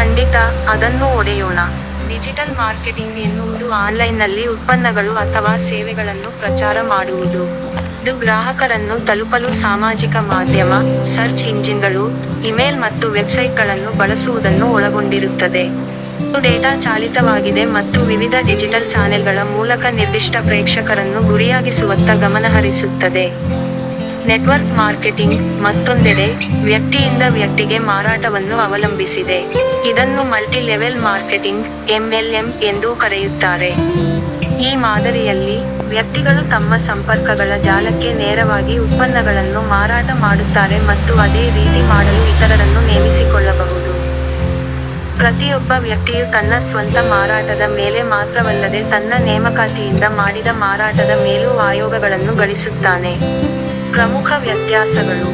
ಖಂಡಿತ ಅದನ್ನು ಒಡೆಯೋಣ. Digital marketing ಎನ್ನುವುದು ಆನ್ಲೈನ್ನಲ್ಲಿ ಉತ್ಪನ್ನಗಳು ಅಥವಾ ಸೇವೆಗಳನ್ನು ಪ್ರಚಾರ ಮಾಡುವುದು. ಇದು ಗ್ರಾಹಕರನ್ನು ತಲುಪಲು ಸಾಮಾಜಿಕ ಮಾಧ್ಯಮ, ಸರ್ಚ್ ಇಂಜಿನ್ಗಳು, ಇಮೇಲ್ ಮತ್ತು ವೆಬ್ಸೈಟ್ಗಳನ್ನು ಬಳಸುವುದನ್ನು ಒಳಗೊಂಡಿರುತ್ತದೆ. ಇದು ಡೇಟಾ ಚಾಲಿತವಾಗಿದೆ ಮತ್ತು ವಿವಿಧ ಡಿಜಿಟಲ್ ಚಾನೆಲ್ಗಳ ಮೂಲಕ ನಿರ್ದಿಷ್ಟ ಪ್ರೇಕ್ಷಕರನ್ನು ಗುರಿಯಾಗಿಸುವತ್ತ ಗಮನಹರಿಸುತ್ತದೆ. ನೆಟ್ವರ್ಕ್ ಮಾರ್ಕೆಟಿಂಗ್ ಮತ್ತೊಂದೆಡೆ ವ್ಯಕ್ತಿಯಿಂದ ವ್ಯಕ್ತಿಗೆ ಮಾರಾಟವನ್ನು ಅವಲಂಬಿಸಿದೆ. ಇದನ್ನು ಮಲ್ಟಿ ಲೆವೆಲ್ ಮಾರ್ಕೆಟಿಂಗ್ ಎಂಎಲ್ಎಂ ಎಂದೂ ಕರೆಯುತ್ತಾರೆ. ಈ ಮಾದರಿಯಲ್ಲಿ ವ್ಯಕ್ತಿಗಳು ತಮ್ಮ ಸಂಪರ್ಕಗಳ ಜಾಲಕ್ಕೆ ನೇರವಾಗಿ ಉತ್ಪನ್ನಗಳನ್ನು ಮಾರಾಟ ಮಾಡುತ್ತಾರೆ ಮತ್ತು ಅದೇ ರೀತಿ ಮಾಡಲು ಇತರರನ್ನು ನೇಮಿಸಿಕೊಳ್ಳಬಹುದು. ಪ್ರತಿಯೊಬ್ಬ ವ್ಯಕ್ತಿಯು ತನ್ನ ಸ್ವಂತ ಮಾರಾಟದ ಮೇಲೆ ಮಾತ್ರವಲ್ಲದೆ ತನ್ನ ನೇಮಕಾತಿಯಿಂದ ಮಾಡಿದ ಮಾರಾಟದ ಮೇಲೂ ಆಯೋಗಗಳನ್ನು ಗಳಿಸುತ್ತಾನೆ. ಪ್ರಮುಖ ವ್ಯತ್ಯಾಸಗಳು.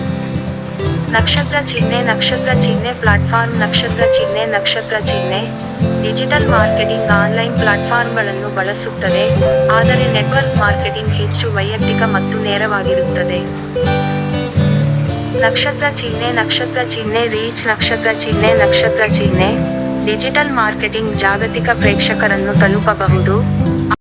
ನಕ್ಷತ್ರ ಚಿಹ್ನೆ ನಕ್ಷತ್ರ ಚಿಹ್ನೆ, ಪ್ಲಾಟ್ಫಾರ್ಮ್, ನಕ್ಷತ್ರ ಚಿಹ್ನೆ ನಕ್ಷತ್ರ ಚಿಹ್ನೆ. ಡಿಜಿಟಲ್ ಮಾರ್ಕೆಟಿಂಗ್ ಆನ್ಲೈನ್ ಪ್ಲಾಟ್ಫಾರ್ಮ್ಗಳನ್ನು ಬಳಸುತ್ತದೆ, ಆದರೆ ನೆಟ್ವರ್ಕ್ ಮಾರ್ಕೆಟಿಂಗ್ ಹೆಚ್ಚು ವೈಯಕ್ತಿಕ ಮತ್ತು ನೇರವಾಗಿರುತ್ತದೆ. ನಕ್ಷತ್ರ ಚಿಹ್ನೆ ನಕ್ಷತ್ರ ಚಿಹ್ನೆ, ರೀಚ್, ನಕ್ಷತ್ರ ಚಿಹ್ನೆ ನಕ್ಷತ್ರ ಚಿಹ್ನೆ. ಡಿಜಿಟಲ್ ಮಾರ್ಕೆಟಿಂಗ್ ಜಾಗತಿಕ ಪ್ರೇಕ್ಷಕರನ್ನು ತಲುಪಬಹುದು.